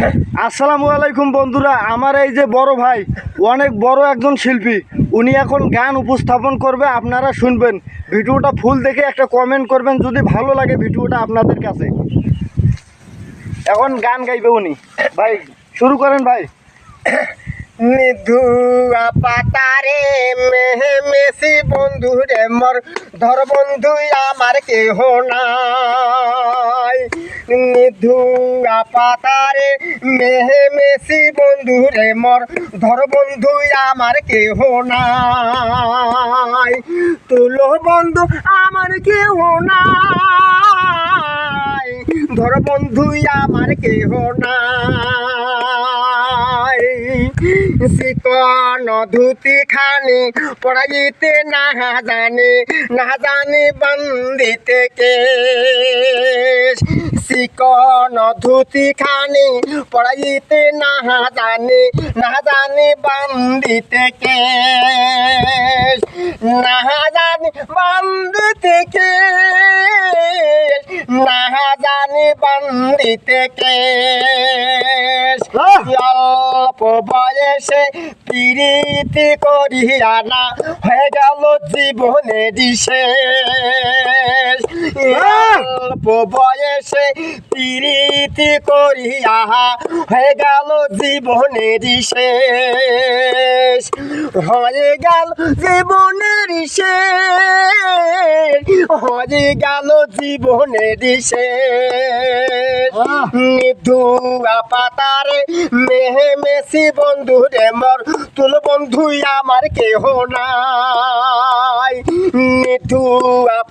আসসালামু আলাইকুম বন্ধুরা, আমার এই যে বড় ভাই, অনেক বড় একজন শিল্পী, উনি এখন গান উপস্থাপন করবে, আপনারা শুনবেন। ভিডিওটা ফুল দেখে একটা কমেন্ট করবেন, যদি ভালো লাগে ভিডিওটা আপনাদের কাছে। এখন গান গাইবে উনি। ভাই, শুরু করেন ভাই। নিধুয়া পাতারে মেহে মেসি বন্ধু রে মর, ধর বন্ধু আমার কেহ নাই নিধুয়া পাতারে মেহে মেসি বন্ধু রে মোর, ধর বন্ধু, আমার কেহ নাই। তুলো বন্ধু, আমার কেহ নাই। ধর বন্ধু, আমার কেহ নাই। শিকন ধুতি খানি পড়াইতে না জানি না জানি বন্দিতে কে। শিকন ধুতি খানি পড়াইতে না জানি না জানি বন্দিতে কে না জানি বন্দিতে কে না জানি বন্দিতে কে অল্প বয়সে প্রীতি করিয়া না হয়ে গেল জীবনে দিশে অল্প বয়সে প্রীতি করিয়া হয়ে গেল জীবনের শেষ। হয়ে গেল জীবনের শেষ। হয়ে গেল জীবনের শেষ। পাতারে মেহে মেসি বন্ধু রে মর তুল বন্ধু আমার কেহ নাই।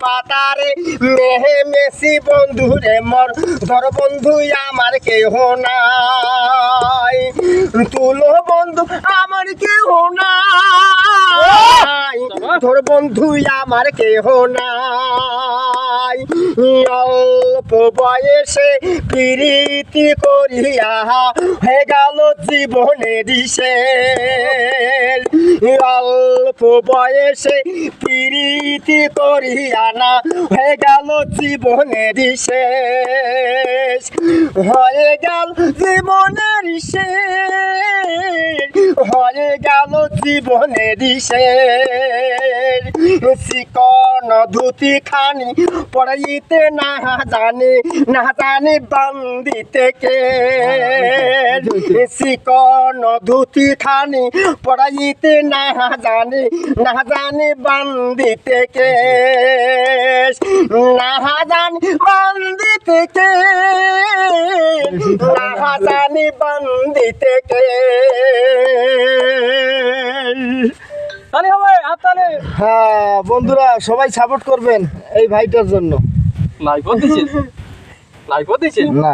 পাতারে মেহে মেসি বন্ধু রে মর ধর বন্ধু আমার কেহ নাই। তুল বন্ধু আমার কেহ নাই তোর বন্ধু আমার কেহ নাই অল্প বয়সে প্রীতি করিয়া হয়ে গেল জীবনের শেষ অল্প বয়সে প্রীতি করিয়া না হয়ে গেল জীবনের শেষ হয়ে গেল জীবনের শেষ হয়ে গেল জীবনের শেষ শিকন ধুতি খানি পড়াইতে না জানি না জানি বান্দিতে কে। শিকন ধুতি খানি পড়াইতে না জানি না জানি বান্দিতে কে। না জানি বান্দিতে কে, না জানি বান্দিতে কে। হ্যাঁ বন্ধুরা সবাই সাপোর্ট করবেন এই ভাইটার জন্য। লাইভ দিচ্ছেন লাইফ দিচ্ছেন না।